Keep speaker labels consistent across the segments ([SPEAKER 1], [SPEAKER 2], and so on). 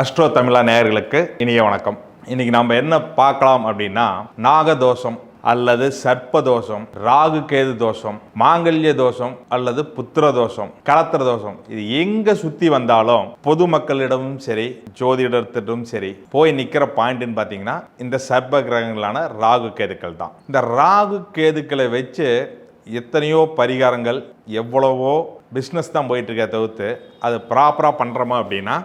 [SPEAKER 1] Astro தமிழா நேயர்களுக்கு இனிய வணக்கம். இன்னைக்கு நம்ம என்ன பார்க்கலாம் அப்படின்னா நாகதோஷம் அல்லது சர்ப்ப தோஷம் ராகு கேது தோஷம் மாங்கல்ய தோஷம் அல்லது புத்திர தோஷம் கலத்திர தோஷம். இது எங்க சுத்தி வந்தாலும் பொதுமக்களிடமும் சரி ஜோதிடத்திடமும் சரி போய் நிக்கிற பாயிண்ட்னு பார்த்தீங்கன்னா இந்த சர்ப்ப கிரகங்களான ராகு கேதுக்கள் தான். இந்த ராகு கேதுக்களை வச்சு எத்தனையோ பரிகாரங்கள் எவ்வளவோ பிஸ்னஸ் தான் போயிட்டு இருக்க தவிர்த்து அது ப்ராப்பராக பண்ணுறோமா அப்படின்னா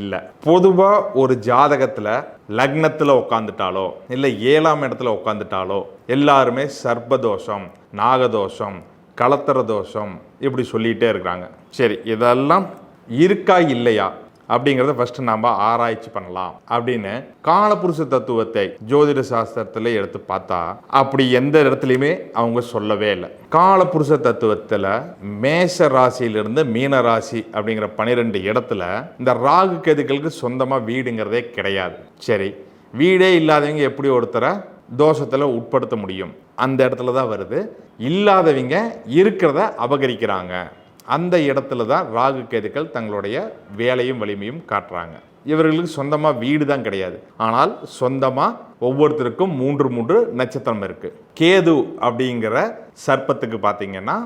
[SPEAKER 1] இல்லை. பொதுவாக ஒரு ஜாதகத்தில் லக்னத்தில் உட்காந்துட்டாலோ இல்லை ஏழாம் இடத்துல உட்காந்துட்டாலோ எல்லாருமே சர்ப்பதோஷம் நாகதோஷம் கலத்தர தோஷம் இப்படி சொல்லிகிட்டே இருக்கிறாங்க. சரி இதெல்லாம் இருக்கா இல்லையா? அப்படிங்கிறத ஃபஸ்ட்டு நாம் ஆராய்ச்சி பண்ணலாம். அப்படின்னு காலபுருஷ தத்துவத்தை ஜோதிட சாஸ்திரத்தில் எடுத்து பார்த்தா அப்படி எந்த இடத்துலையுமே அவங்க சொல்லவே இல்லை. காலபுருஷ தத்துவத்தில் மேஷ ராசியிலிருந்து மீன ராசி அப்படிங்கிற பனிரெண்டு இடத்துல இந்த ராகு கெதுக்களுக்கு சொந்தமாக வீடுங்கிறதே கிடையாது. சரி வீடே இல்லாதவங்க எப்படி ஒருத்தரை தோஷத்தில் உட்படுத்த முடியும்? அந்த இடத்துல தான் வருது. இல்லாதவங்க இருக்கிறத அபகரிக்கிறாங்க. அந்த இடத்துல தான் ராகு கேதுக்கள் தங்களுடைய வேலையும் வலிமையும் காட்டுறாங்க. இவர்களுக்கு சொந்தமாக வீடு தான் கிடையாது. ஆனால் சொந்தமாக ஒவ்வொருத்தருக்கும் மூன்று மூன்று நட்சத்திரம் இருக்குது கேது அப்படிங்கிற சர்ப்பத்துக்கு பார்த்தீங்கன்னா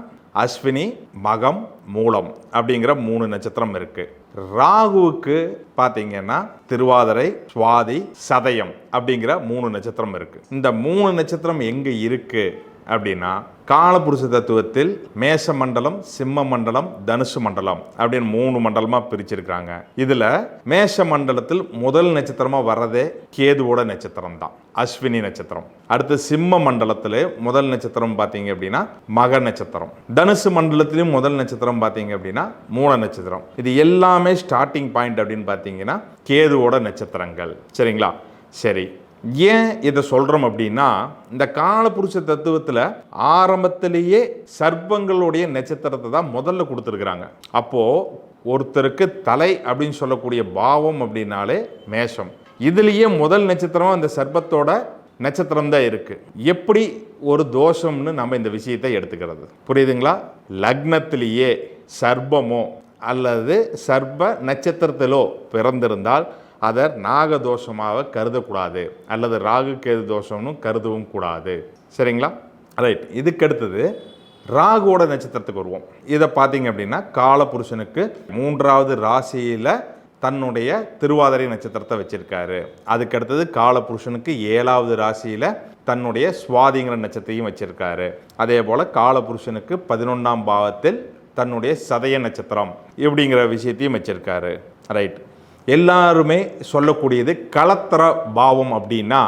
[SPEAKER 1] அஸ்வினி மகம் மூலம் அப்படிங்கிற மூணு நட்சத்திரம் இருக்குது ராகுவுக்கு பார்த்தீங்கன்னா திருவாதிரை சுவாதி சதயம் அப்படிங்கிற மூணு நட்சத்திரம் இருக்குது இந்த மூணு நட்சத்திரம் எங்கே இருக்குது அப்படின்னா காலபுருஷ தத்துவத்தில் மேஷ மண்டலம் சிம்ம மண்டலம் தனுசு மண்டலம் அப்படின்னு மூணு மண்டலமாக பிரிச்சிருக்கிறாங்க. இதில் மேஷ மண்டலத்தில் முதல் நட்சத்திரமாக வர்றதே கேதுவோட நட்சத்திரம் தான் அஸ்வினி நட்சத்திரம். அடுத்து சிம்ம மண்டலத்தில் முதல் நட்சத்திரம் பார்த்தீங்க அப்படின்னா மக நட்சத்திரம். தனுசு மண்டலத்திலையும் முதல் நட்சத்திரம் பார்த்தீங்க அப்படின்னா மூல நட்சத்திரம். இது எல்லாமே ஸ்டார்டிங் பாயிண்ட் அப்படின்னு பார்த்தீங்கன்னா கேதுவோட நட்சத்திரங்கள். சரிங்களா? சரி. ஏன் இதை சொல்கிறோம் அப்படின்னா இந்த காலபுருஷ தத்துவத்தில் ஆரம்பத்திலேயே சர்ப்பங்களுடைய நட்சத்திரத்தை தான் முதல்ல கொடுத்துருக்குறாங்க. அப்போது ஒருத்தருக்கு தலை அப்படின்னு சொல்லக்கூடிய பாவம் அப்படின்னாலே மேஷம். இதுலேயே முதல் நட்சத்திரம் அந்த சர்ப்பத்தோட நட்சத்திரம் தான் இருக்குது எப்படி ஒரு தோஷம்னு நம்ம இந்த விஷயத்தை எடுத்துக்கிறது? புரியுதுங்களா? லக்னத்திலேயே சர்ப்பமோ அல்லது சர்ப்ப நட்சத்திரத்திலோ பிறந்திருந்தால் அதை நாகதோஷமாக கருதக்கூடாது அல்லது ராகு கேது தோஷம்னு கருதவும் கூடாது. சரிங்களா? ரைட் இதுக்கு அடுத்தது ராகுவோட நட்சத்திரத்துக்கு வருவோம். இதை பார்த்தீங்க அப்படின்னா காலபுருஷனுக்கு மூன்றாவது ராசியில் தன்னுடைய திருவாதிரை நட்சத்திரத்தை வச்சுருக்காரு. அதுக்கடுத்தது காலபுருஷனுக்கு ஏழாவது ராசியில் தன்னுடைய சுவாதிங்கிற நட்சத்திரையும் வச்சுருக்காரு. அதே போல் காலபுருஷனுக்கு பதினொன்றாம் பாவத்தில் தன்னுடைய சதய நட்சத்திரம் இப்படிங்கிற விஷயத்தையும் வச்சுருக்காரு. ரைட் எல்லாருமே சொல்லக்கூடியது களத்திர பாவம் அப்படின்னா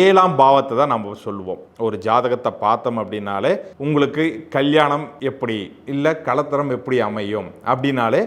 [SPEAKER 1] ஏழாம் பாவத்தை தான் நம்ம சொல்லுவோம். ஒரு ஜாதகத்தை பார்த்தோம் அப்படின்னாலே உங்களுக்கு கல்யாணம் எப்படி இல்லை களத்திரம் எப்படி அமையும் அப்படின்னாலே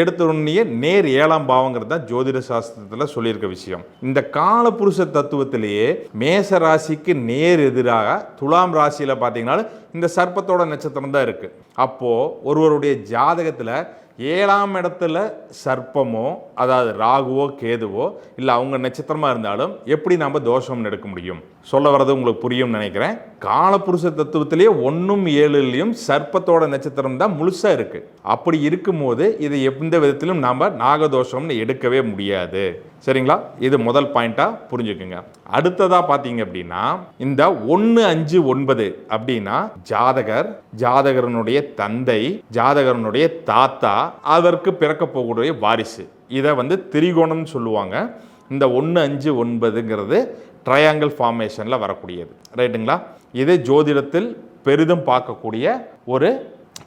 [SPEAKER 1] எடுத்துடனே நேர் ஏழாம் பாவங்கிறது தான் ஜோதிட சாஸ்திரத்தில் சொல்லியிருக்க விஷயம். இந்த காலபுருஷ தத்துவத்திலேயே மேச ராசிக்கு நேர் எதிராக துலாம் ராசியில் பார்த்தீங்கன்னா இந்த சர்ப்பத்தோட நட்சத்திரம் தான் இருக்குது அப்போது ஒருவருடைய ஜாதகத்தில் ஏழாம் இடத்துல சர்ப்பமோ அதாவது ராகுவோ கேதுவோ இல்லை அவங்க நட்சத்திரமாக இருந்தாலும் எப்படி நம்ம தோஷம்னு எடுக்க முடியும்? சொல்ல வர்றது உங்களுக்கு புரியும்னு நினைக்கிறேன். காலபுருஷ தத்துவத்திலேயே ஒன்றும் ஏழுலையும் சர்ப்பத்தோட நட்சத்திரம் தான் முழுசாக இருக்குது அப்படி இருக்கும்போது இதை எந்த விதத்திலும் நாம் நாகதோஷம்னு எடுக்கவே முடியாது. சரிங்களா? இது முதல் பாயிண்ட்டாக புரிஞ்சுக்குங்க. அடுத்ததாக பார்த்தீங்க அப்படின்னா இந்த ஒன்று அஞ்சு ஒன்பது அப்படின்னா ஜாதகர் ஜாதகரனுடைய தந்தை ஜாதகரனுடைய தாத்தா அதற்கு பிறக்க போகக்கூடிய வாரிசு. இதை வந்து திரிகோணம்னு சொல்லுவாங்க. இந்த ஒன்று அஞ்சு ஒன்பதுங்கிறது ட்ரையாங்கிள் ஃபார்மேஷனில் வரக்கூடியது. ரைட்டுங்களா இது ஜோதிடத்தில் பெரிதும் பார்க்கக்கூடிய ஒரு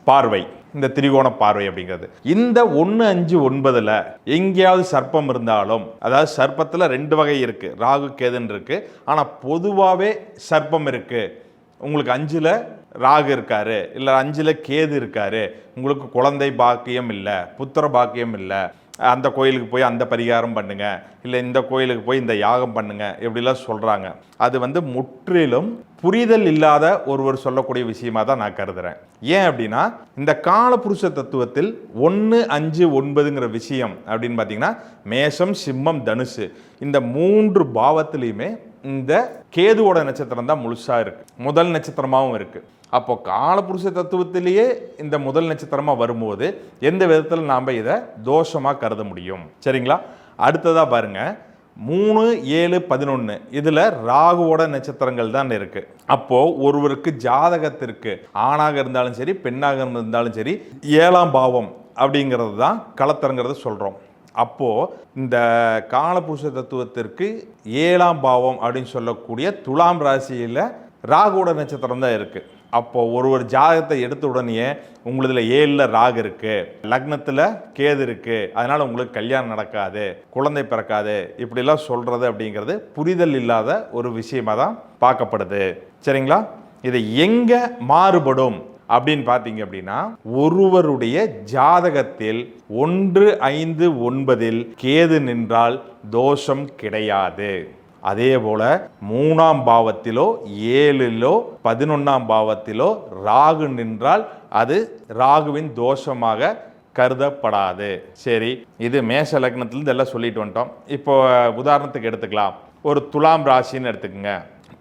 [SPEAKER 1] பார்வை. இந்த திரிகோண பார்வை அப்படிங்கிறது. இந்த ஒன்று அஞ்சு ஒன்பதில் எங்கேயாவது சர்ப்பம் இருந்தாலும் அதாவது சர்ப்பத்தில் ரெண்டு வகை இருக்குது ராகு கேதுன்னு இருக்குது ஆனால் பொதுவாகவே சர்ப்பம் இருக்குது உங்களுக்கு அஞ்சில் ராகு இருக்காரு. இல்லை அஞ்சில் கேது இருக்காரு. உங்களுக்கு குழந்தை பாக்கியம் இல்லை புத்திர பாக்கியம் இல்லை அந்த கோயிலுக்கு போய் அந்த பரிகாரம் பண்ணுங்க. இல்லை இந்த கோயிலுக்கு போய் இந்த யாகம் பண்ணுங்க. இப்படிலாம் சொல்கிறாங்க அது வந்து முற்றிலும் புரிதல் இல்லாத ஒருவர் சொல்லக்கூடிய விஷயமா தான் நான் கருதுகிறேன் ஏன் அப்படின்னா இந்த காலபுருஷ தத்துவத்தில் ஒன்று அஞ்சு ஒன்பதுங்கிற விஷயம் அப்படின்னு பார்த்தீங்கன்னா மேஷம் சிம்மம் தனுசு. இந்த மூன்று பாவத்திலையுமே இந்த கேதுவோட நட்சத்திரம் தான் முழுசாக இருக்குது முதல் நட்சத்திரமாகவும் இருக்குது அப்போ காலபுருஷ தத்துவத்திலேயே இந்த முதல் நட்சத்திரமாக வரும்போது எந்த விதத்தில் நாம் இதை தோஷமாக கருத முடியும்? சரிங்களா? அடுத்ததாக பாருங்க. மூணு ஏழு பதினொன்று இதில் ராகுவோட நட்சத்திரங்கள் தான் இருக்குது அப்போது ஒருவருக்கு ஜாதகத்திற்கு ஆணாக இருந்தாலும் சரி பெண்ணாக இருந்தாலும் சரி ஏழாம் பாவம் அப்படிங்கிறது தான் களத்திரங்கிறத சொல்கிறோம் அப்போது இந்த காலபுருஷ தத்துவத்திற்கு ஏழாம் பாவம் அப்படின்னு சொல்லக்கூடிய துலாம் ராசியில் ராகுவோட நட்சத்திரம் தான் இருக்குது அப்போ ஒரு ஒரு ஜாதகத்தை எடுத்த உடனே உங்களதுல ஏழில் ராகு இருக்கு லக்னத்தில் கேது இருக்கு அதனால உங்களுக்கு கல்யாணம் நடக்காது குழந்தை பிறக்காது இப்படிலாம் சொல்றது அப்படிங்கிறது புரிதல் இல்லாத ஒரு விஷயமா தான் பார்க்கப்படுது. சரிங்களா? இது எங்க மாறுபடும் அப்படின்னு பார்த்தீங்க அப்படின்னா ஒருவருடைய ஜாதகத்தில் ஒன்று ஐந்து ஒன்பதில் கேது நின்றால் தோஷம் கிடையாது. அதே போல மூணாம் பாவத்திலோ ஏழிலோ பதினொன்னாம் பாவத்திலோ ராகு நின்றால் அது ராகுவின் தோஷமாக கருதப்படாது. சரி இது மேஷ லக்னத்திலிருந்து எல்லாம் சொல்லிட்டு வந்துட்டோம். இப்போ உதாரணத்துக்கு எடுத்துக்கலாம். ஒரு துலாம் ராசின்னு எடுத்துக்கோங்க.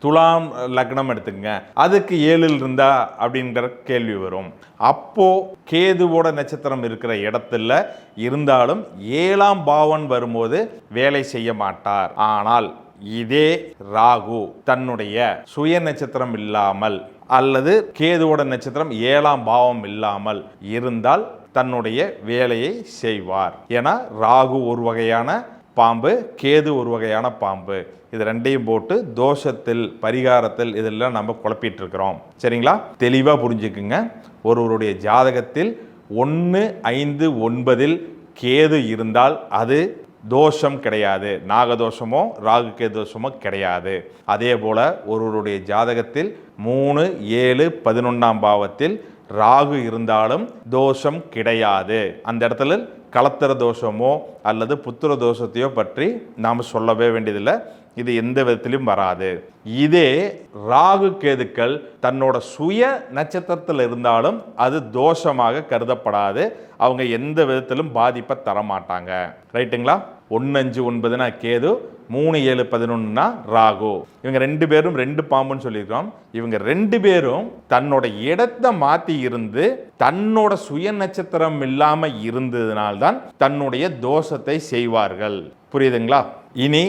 [SPEAKER 1] துலாம் லக்னம் எடுத்துக்கங்க. அதுக்கு ஏழில் இருந்தா அப்படிங்கிற கேள்வி வரும். அப்போ கேதுவோட நட்சத்திரம் இருக்கிற இடத்துல இருந்தாலும் ஏழாம் பாவன் வரும்போது வேலை செய்ய மாட்டார். ஆனால் இதே ராகு தன்னுடைய சுய நட்சத்திரம் இல்லாமல் அல்லது கேதுவோட நட்சத்திரம் ஏழாம் பாவம் இல்லாமல் இருந்தால் தன்னுடைய வேலையை செய்வார். ஏன்னா ராகு ஒரு வகையான பாம்பு கேது ஒரு வகையான பாம்பு. இது ரெண்டையும் போட்டு தோஷத்தில் பரிகாரத்தில் இதெல்லாம் நம்ம குழப்பிட்டு இருக்கிறோம் சரிங்களா? தெளிவாக புரிஞ்சுக்குங்க. ஒருவருடைய ஜாதகத்தில் ஒன்று ஐந்து ஒன்பதில் கேது இருந்தால் அது தோஷம் கிடையாது. நாகதோஷமோ ராகுக்கே தோஷமோ கிடையாது. அதே போல் ஒருவருடைய ஜாதகத்தில் மூணு ஏழு பதினொன்றாம் பாவத்தில் ராகு இருந்தாலும் தோஷம் கிடையாது. அந்த இடத்துல கலத்திர தோஷமோ அல்லது புத்திர தோஷத்தையோ பற்றி நாம் சொல்லவே வேண்டியதில்லை. இது எந்த விதத்திலும் வராது. இதே ராகு கேதுக்கள் தன்னோட சுய நட்சத்திரத்தில் இருந்தாலும் அது தோஷமாக கருதப்படாது. அவங்க எந்த விதத்திலும் பாதிப்பை தரமாட்டாங்க. ரைட்டுங்களா? ஒன்று அஞ்சு ஒன்பதுனா கேது மூணு ஏழு பதினொன்றுனா ராகு. இவங்க ரெண்டு பேரும் ரெண்டு பாம்புன்னு சொல்லியிருக்கோம். இவங்க ரெண்டு பேரும் தன்னோட இடத்தை மாற்றி இருந்து தன்னோட சுய நட்சத்திரம் இல்லாமல் இருந்ததுனால்தான் தன்னுடைய தோஷத்தை செய்வார்கள். புரியுதுங்களா? இனி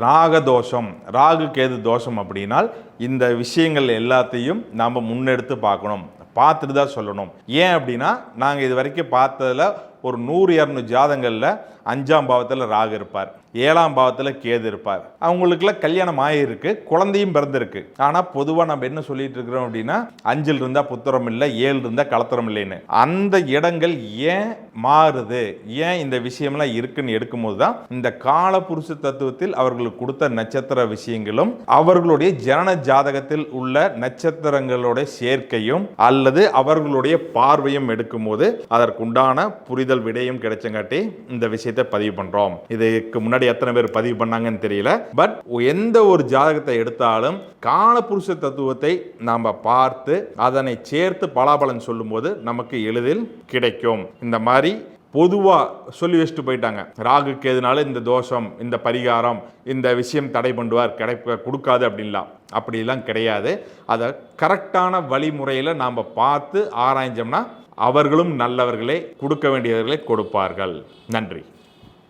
[SPEAKER 1] ராகதோஷம் ராகு கேது தோஷம் அப்படின்னால் இந்த விஷயங்கள் எல்லாத்தையும் நாம் முன்னெடுத்து பார்க்கணும். பார்த்துட்டு தான் சொல்லணும். ஏன் அப்படின்னா நாங்கள் இது வரைக்கும் பார்த்ததில் ஒரு நூறு இரநூறு ஜாதங்களில் அஞ்சாம் பாவத்தில் ராகு இருப்பார். ஏழாம் பாவத்தில் கேது இருப்பார். அவங்களுக்குலாம் கல்யாணம் ஆகியிருக்கு குழந்தையும் பிறந்திருக்கு. ஆனால் பொதுவாக நம்ம என்ன சொல்லிட்டு இருக்கிறோம் அப்படின்னா அஞ்சில் இருந்தால் புத்திரம் இல்லை ஏழு இருந்தால் கலத்திரம் இல்லைன்னு. அந்த இடங்கள் ஏன் மாறுது? ஏன் இந்த விஷயம்லாம் இருக்குன்னு எடுக்கும்போது தான் இந்த காலபுருஷ தத்துவத்தில் அவர்களுக்கு கொடுத்த நட்சத்திர விஷயங்களும் அவர்களுடைய ஜனன ஜாதகத்தில் உள்ள நட்சத்திரங்களோட சேர்க்கையும் அல்லது அவர்களுடைய பார்வையும் எடுக்கும்போது அதற்குண்டான புரிதல் விடையும் கிடைச்சங்காட்டி இந்த விஷயத்தை பதிவு பண்ணுறோம் இதுக்கு முன்னாடி எத்தனை பேர் பதிவு பண்ணாங்கன்னு தெரியல. பட் எந்த ஒரு ஜாதகத்தை எடுத்தாலும் காலபுருஷ தத்துவத்தை நாம் பார்த்து அதனை சேர்த்து பலாபலன் சொல்லும்போது நமக்கு எளிதில் கிடைக்கும். இந்த மாதிரி பொதுவாக சொல்லி வச்சுட்டு போயிட்டாங்க. ராகுக்கு எதுனாலும் இந்த தோஷம் இந்த பரிகாரம் இந்த விஷயம் தடை பண்ணுவார் கிடைக்க கொடுக்காது அப்படின்லாம். அப்படிலாம் கிடையாது. அதை கரெக்டான வழிமுறையில் நாம் பார்த்து ஆராய்ஞ்சோம்னா அவர்களும் நல்லவர்களே கொடுக்க வேண்டியவர்களை கொடுப்பார்கள். நன்றி.